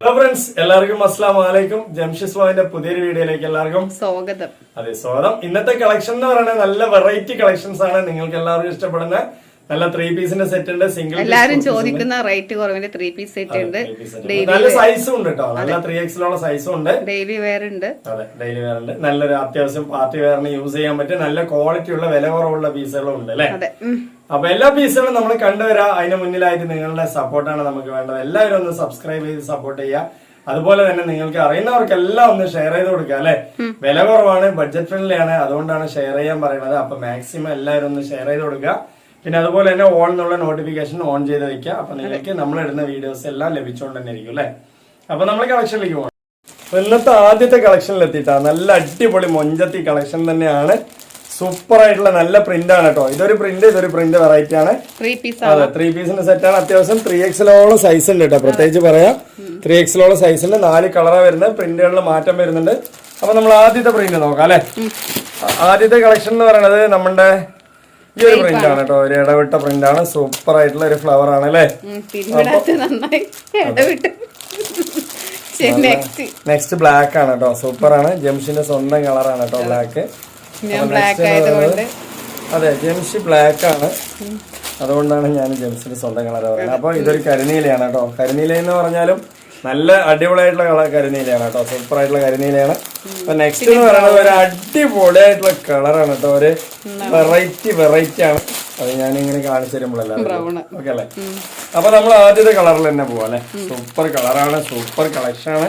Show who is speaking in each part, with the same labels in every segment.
Speaker 1: Hello friends എല്ലാവർക്കും അസ്ലാം വലൈക്കും ജംഷിസ് സ്വാമിന്റെ പുതിയൊരു വീഡിയോയിലേക്ക് എല്ലാവർക്കും
Speaker 2: സ്വാഗതം.
Speaker 1: അതെ സ്വാഗതം. ഇന്നത്തെ കളക്ഷൻ എന്ന് പറയുന്നത് നല്ല വെറൈറ്റി കളക്ഷൻസ് ആണ് നിങ്ങൾക്ക് എല്ലാവർക്കും ഇഷ്ടപ്പെടുന്ന നല്ല ത്രീ പീസിന്റെ സെറ്റ് ഉണ്ട് സിംഗിൾ
Speaker 2: എല്ലാവരും ചോദിക്കുന്ന റേറ്റ് കുറവിന്റെ ത്രീ പീസ് സെറ്റ് ഉണ്ട്.
Speaker 1: നല്ല സൈസും ഉണ്ട് കേട്ടോ നല്ല ത്രീ എക്സിലുള്ള സൈസും ഉണ്ട്.
Speaker 2: ഡെയിലി വെയർ ഉണ്ട്.
Speaker 1: അതെ ഡെയിലി വെയർ ഉണ്ട്. നല്ലൊരു അത്യാവശ്യം പാർട്ടി വെയറിന് യൂസ് ചെയ്യാൻ പറ്റിയ നല്ല ക്വാളിറ്റി ഉള്ള വില കുറവുള്ള പീസുകളും ഉണ്ട് അല്ലെ. അപ്പൊ എല്ലാ പീസുകളും നമ്മൾ കണ്ടുവരാം. അതിന് മുന്നിലായിട്ട് നിങ്ങളുടെ സപ്പോർട്ടാണ് നമുക്ക് വേണ്ടത്. എല്ലാവരും ഒന്ന് സബ്സ്ക്രൈബ് ചെയ്ത് സപ്പോർട്ട് ചെയ്യുക. അതുപോലെ തന്നെ നിങ്ങൾക്ക് അറിയുന്നവർക്കെല്ലാം ഒന്ന് ഷെയർ ചെയ്ത് കൊടുക്കുക അല്ലെ? വില കുറവാണ് ബഡ്ജറ്റ് ഫ്രണ്ട്ലി ആണ്. അതുകൊണ്ടാണ് ഷെയർ ചെയ്യാൻ പറയുന്നത്. അപ്പൊ മാക്സിമം എല്ലാവരും ഒന്ന് ഷെയർ ചെയ്ത് കൊടുക്കുക. പിന്നെ അതുപോലെ തന്നെ ഓൺ എന്നുള്ള നോട്ടിഫിക്കേഷൻ ഓൺ ചെയ്ത് വെക്കുക. അപ്പൊ നിങ്ങൾക്ക് നമ്മൾ ഇടുന്ന വീഡിയോസ് എല്ലാം ലഭിച്ചുകൊണ്ട് തന്നെ ഇരിക്കും അല്ലെ? അപ്പൊ നമ്മൾ കളക്ഷനിലേക്ക് പോകണം ഇന്നത്തെ ആദ്യത്തെ കളക്ഷനിൽ എത്തിയിട്ടാ. നല്ല അടിപൊളി മൊഞ്ചത്തി കളക്ഷൻ തന്നെയാണ്. സൂപ്പർ ആയിട്ടുള്ള നല്ല പ്രിന്റ് ആണ് കേട്ടോ ഇതൊരു പ്രിന്റ് ഇതൊരു പ്രിന്റ് വെറൈറ്റി ആണ്. അതെ ത്രീ പീസിന്റെ സെറ്റ് ആണ്. അത്യാവശ്യം ത്രീ എക്സിലോളം സൈസ് ഉണ്ട് കേട്ടോ പ്രത്യേകിച്ച് പറയാം. ത്രീ എക്സിലോളം സൈസ് ഉണ്ട് നാല് കളറാണ് വരുന്നത്. പ്രിന്റുകളിൽ മാറ്റം വരുന്നുണ്ട്. അപ്പൊ നമ്മൾ ആദ്യത്തെ പ്രിന്റ് നോക്കാം അല്ലെ? ആദ്യത്തെ കളക്ഷൻ എന്ന് പറയുന്നത് നമ്മുടെ ഈ ഒരു പ്രിന്റ് ആണ്. കേട്ടോ ഒരു ഇടവിട്ട പ്രിന്റ് ആണ്. സൂപ്പർ ആയിട്ടുള്ള ഒരു ഫ്ലവർ ആണ് അല്ലേ?
Speaker 2: നെക്സ്റ്റ്
Speaker 1: ബ്ലാക്ക് ആണ് കേട്ടോ സൂപ്പർ ആണ് ജംഷിന്റെ സ്വന്തം കളറാണ് കേട്ടോ ബ്ലാക്ക്
Speaker 2: ഞാൻ ബ്ലാക്ക് ആയതുകൊണ്ട്
Speaker 1: അതെ ജംഷി ബ്ലാക്ക് ആണ്. അതുകൊണ്ടാണ് ഞാൻ ജംസിന്റെ സ്വന്തം കളർ പറയുന്നത് അപ്പൊ ഇതൊരു കരിനീലയാണ് കേട്ടോ. കരിനീല എന്ന് പറഞ്ഞാലും നല്ല അടിപൊളിയായിട്ടുള്ള കളർ കരിനീലയാണ് കേട്ടോ. സൂപ്പർ ആയിട്ടുള്ള കരിനീലയാണ്. അപ്പൊ നെക്സ്റ്റ് എന്ന് പറയുന്നത് ഒരു അടിപൊളിയായിട്ടുള്ള കളറാണ് കേട്ടോ. ഒരു വെറൈറ്റി വെറൈറ്റി ആണ്. അത് ഞാൻ ഇങ്ങനെ കാണിച്ചു തരുമ്പോഴല്ല ഓക്കെ അല്ലേ? അപ്പൊ നമ്മൾ ആദ്യത്തെ കളറിൽ തന്നെ പോവാം അല്ലെ? സൂപ്പർ കളറാണ് സൂപ്പർ കളക്ഷൻ ആണ്.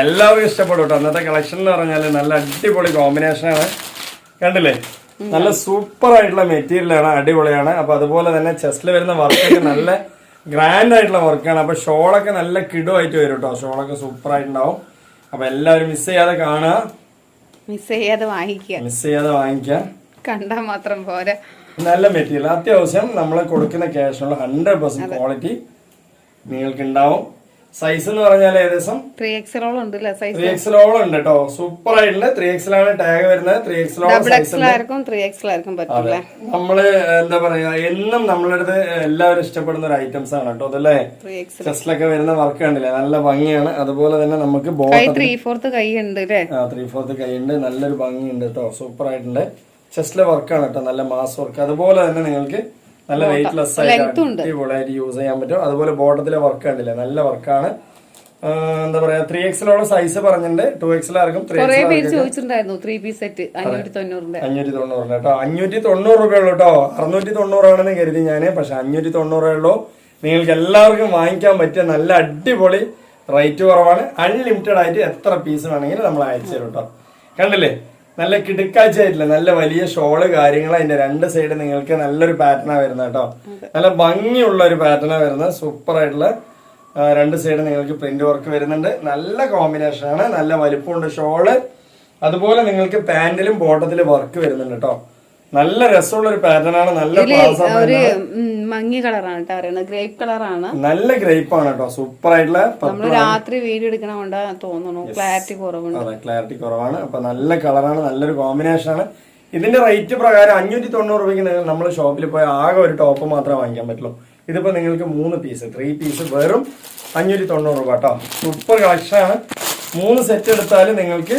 Speaker 1: എല്ലാവർക്കും ഇഷ്ടപ്പെടും കേട്ടോ. അന്നത്തെ കളക്ഷൻ എന്ന് പറഞ്ഞാൽ നല്ല അടിപൊളി കോമ്പിനേഷനാണ് കണ്ടില്ലേ? നല്ല സൂപ്പർ ആയിട്ടുള്ള മെറ്റീരിയലാണ് അടിപൊളിയാണ്. അപ്പൊ അതുപോലെ തന്നെ ചെസ്റ്റിൽ വരുന്ന വർക്കൊക്കെ നല്ല ഗ്രാൻഡ് ആയിട്ടുള്ള വർക്കാണ് അപ്പൊ ഷോളൊക്കെ നല്ല കിടുമായിട്ട് വരും കേട്ടോ. ഷോളൊക്കെ സൂപ്പർ ആയിട്ടുണ്ടാവും. അപ്പൊ എല്ലാവരും മിസ് ചെയ്യാതെ കാണുക.
Speaker 2: മിസ് ചെയ്യാതെ വാങ്ങിക്കുക.
Speaker 1: മിസ് ചെയ്യാതെ വാങ്ങിക്കാം
Speaker 2: കണ്ടാൽ മാത്രം പോരാ.
Speaker 1: നല്ല മെറ്റീരിയൽ അത്യാവശ്യം നമ്മൾ കൊടുക്കുന്ന ക്യാഷിനുള്ള ഹൺഡ്രഡ് പെർസെന്റ് ക്വാളിറ്റി നിങ്ങൾക്ക് ഉണ്ടാവും. സൈസ് എന്ന് പറഞ്ഞാൽ ഏകദേശം
Speaker 2: ത്രീ എക്സ് ഉണ്ട്
Speaker 1: ത്രീ എക്സിലോളം ഉണ്ട് കേട്ടോ സൂപ്പർ ആയിട്ടുള്ള ത്രീ എക്സിലാണ് ടാഗ് വരുന്നത്. ത്രീ എക്സ്
Speaker 2: ഡബിൾ
Speaker 1: സൈസ്
Speaker 2: എക്സലാർക്കും പറ്റില്ല
Speaker 1: നമ്മൾ എന്താ പറയാ എന്നും നമ്മളുടെ അടുത്ത് എല്ലാവരും ഇഷ്ടപ്പെടുന്ന ഒരു ഐറ്റംസ് ആണ് കേട്ടോ അതല്ലേ? ചെസ്റ്റിലൊക്കെ വരുന്ന വർക്ക് കണ്ടില്ലേ? നല്ല ഭംഗിയാണ്. അതുപോലെ തന്നെ നമുക്ക്
Speaker 2: കൈ ത്രീ ഫോർത്ത് കൈ ഉണ്ട് അല്ലേ
Speaker 1: ത്രീ ഫോർത്ത് കൈയുണ്ട് നല്ലൊരു ഭംഗിയുണ്ട് കേട്ടോ സൂപ്പർ ആയിട്ടുണ്ട്. ചെസ്റ്റിലെ വർക്കാണ് കേട്ടോ നല്ല മാസ് വർക്ക് അതുപോലെ തന്നെ നിങ്ങൾക്ക് നല്ല വെയിറ്റ്ലെസ് ആയിട്ട് അടിപൊളിയായിട്ട് യൂസ് ചെയ്യാൻ പറ്റും. അതുപോലെ ബോട്ടത്തിലെ വർക്ക് കണ്ടില്ലേ? നല്ല വർക്കാണ് എന്താ പറയാ ത്രീ എക്സിലുള്ള സൈസ് പറഞ്ഞിട്ടുണ്ട്. ടു എക്സിലാർക്കും
Speaker 2: ചോദിച്ചിട്ടുണ്ടായിരുന്നു. ത്രീ പീസ് സെറ്റ് അഞ്ഞൂറ്റി തൊണ്ണൂറിന്റെ
Speaker 1: അഞ്ഞൂറ്റി തൊണ്ണൂറ് കേട്ടോ. അഞ്ഞൂറ്റി തൊണ്ണൂറ് രൂപ ഉള്ളൂ കേട്ടോ. അറുന്നൂറ്റി തൊണ്ണൂറാണെന്ന് കരുതി ഞാൻ. പക്ഷെ അഞ്ഞൂറ്റി തൊണ്ണൂറേ ഉള്ളൂ. നിങ്ങൾക്ക് എല്ലാവർക്കും വാങ്ങിക്കാൻ പറ്റിയ നല്ല അടിപൊളി റേറ്റ് കുറവാണ്. അൺലിമിറ്റഡ് ആയിട്ട് എത്ര പീസ് വേണമെങ്കിലും നമ്മൾ അയച്ചു തരും കേട്ടോ. കണ്ടില്ലേ? നല്ല കിടുക്കാഴ്ച ആയിട്ടില്ല നല്ല വലിയ ഷോൾ കാര്യങ്ങൾ അതിന്റെ രണ്ട് സൈഡ് നിങ്ങൾക്ക് നല്ലൊരു പാറ്റേണാ വരുന്നത് കേട്ടോ. നല്ല ഭംഗിയുള്ള ഒരു പാറ്റേണാ വരുന്നത്. സൂപ്പർ ആയിട്ടുള്ള രണ്ട് സൈഡ് നിങ്ങൾക്ക് പ്രിന്റ് വർക്ക് വരുന്നുണ്ട്. നല്ല കോമ്പിനേഷൻ ആണ്. നല്ല വലിപ്പമുണ്ട് ഷോൾ അതുപോലെ നിങ്ങൾക്ക് പാന്റിലും ബോട്ടത്തിലും വർക്ക് വരുന്നുണ്ട് കേട്ടോ. നല്ല രസമുള്ള ഒരു പാറ്റേൺ ആണ് നല്ല മങ്ങി
Speaker 2: ഒരു ഉം, മങ്ങിയ കളറാണ് കേട്ടോ പറയുന്നത് ഗ്രേപ്പ് കളറാണ്.
Speaker 1: നല്ല ഗ്രേപ്പ് ആണ് കേട്ടോ സൂപ്പർ ആയിട്ടുള്ള
Speaker 2: നമ്മൾ രാത്രി വീഡിയോ എടുക്കണ കൊണ്ട് തോന്നുന്നു ക്ലാരിറ്റി കുറവുണ്ട്.
Speaker 1: അതെ ക്ലാരിറ്റി കുറവാണ്. അപ്പൊ നല്ല കളറാണ് നല്ലൊരു കോമ്പിനേഷൻ ആണ്. ഇതിന്റെ റേറ്റ് പ്രകാരം അഞ്ഞൂറ്റി തൊണ്ണൂറ് രൂപയ്ക്ക് നമ്മൾ ഷോപ്പിൽ പോയി ആകെ ഒരു ടോപ്പ് മാത്രമേ വാങ്ങിക്കാൻ പറ്റുള്ളൂ. ഇതിപ്പോ നിങ്ങൾക്ക് മൂന്ന് പീസ് ത്രീ പീസ് വെറും അഞ്ഞൂറ്റി തൊണ്ണൂറ് രൂപ കേട്ടോ സൂപ്പർ കളക്ഷൻ ആണ്. മൂന്ന് സെറ്റ് എടുത്താൽ നിങ്ങൾക്ക്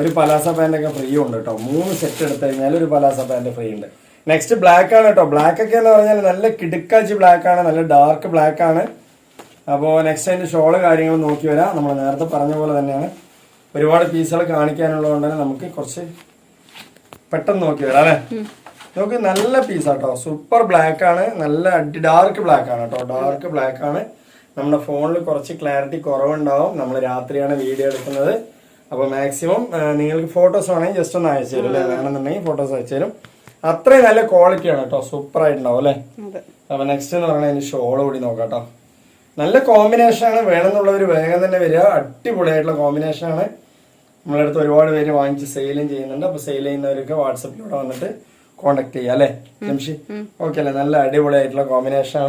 Speaker 1: ഒരു പലാസ പാന്റൊക്കെ ഒക്കെ ഫ്രീ ഉണ്ട് കേട്ടോ മൂന്ന് സെറ്റ് എടുത്തു കഴിഞ്ഞാൽ ഒരു പലാസ പാന്റ് ഫ്രീ ഉണ്ട്. നെക്സ്റ്റ് ബ്ലാക്ക് ആണ് കേട്ടോ ബ്ലാക്ക് ഒക്കെ എന്ന് പറഞ്ഞാൽ നല്ല കിടുക്കാച്ചി ബ്ലാക്ക് ആണ് നല്ല ഡാർക്ക് ബ്ലാക്ക് ആണ്. അപ്പോൾ നെക്സ്റ്റ് അതിന്റെ ഷോൾ കാര്യങ്ങൾ നോക്കി വരാം. നമ്മൾ നേരത്തെ പറഞ്ഞ പോലെ തന്നെയാണ്. ഒരുപാട് പീസുകൾ കാണിക്കാനുള്ളതുകൊണ്ട് തന്നെ നമുക്ക് കുറച്ച് പെട്ടെന്ന് നോക്കി വരാം അല്ലേ? നമുക്ക് നല്ല പീസാട്ടോ സൂപ്പർ ബ്ലാക്ക് ആണ്. നല്ല അടി ഡാർക്ക് ബ്ലാക്ക് ആണ് കേട്ടോ ഡാർക്ക് ബ്ലാക്ക് ആണ്. നമ്മുടെ ഫോണിൽ കുറച്ച് ക്ലാരിറ്റി കുറവുണ്ടാവും. നമ്മൾ രാത്രിയാണ് വീഡിയോ എടുക്കുന്നത്. അപ്പോൾ മാക്സിമം നിങ്ങൾക്ക് ഫോട്ടോസ് വേണമെങ്കിൽ ജസ്റ്റ് ഒന്ന് അയച്ചു തരും അല്ലേ? വേണമെന്നുണ്ടെങ്കിൽ ഫോട്ടോസ് അയച്ചു തരും. അത്രയും നല്ല ക്വാളിറ്റി ആണ് കേട്ടോ സൂപ്പർ ആയിട്ടുണ്ടാവും അല്ലേ?
Speaker 2: അതെ.
Speaker 1: അപ്പൊ നെക്സ്റ്റ് എന്ന് പറഞ്ഞാൽ അതിന്റെ ഷോൾ കൂടി നോക്കാം കേട്ടോ നല്ല കോമ്പിനേഷൻ ആണ്. വേണമെന്നുള്ളവർ വേഗം തന്നെ വരിക. അടിപൊളിയായിട്ടുള്ള കോമ്പിനേഷൻ ആണ്. നമ്മളെ അടുത്ത് ഒരുപാട് പേര് വാങ്ങിച്ച് സെയിലും ചെയ്യുന്നുണ്ട്. അപ്പൊ സെയിൽ ചെയ്യുന്നവരൊക്കെ വാട്സപ്പിലൂടെ വന്നിട്ട് കോണ്ടാക്ട് ചെയ്യാം അല്ലേ? ഓക്കെ അല്ലേ? നല്ല അടിപൊളിയായിട്ടുള്ള കോമ്പിനേഷൻ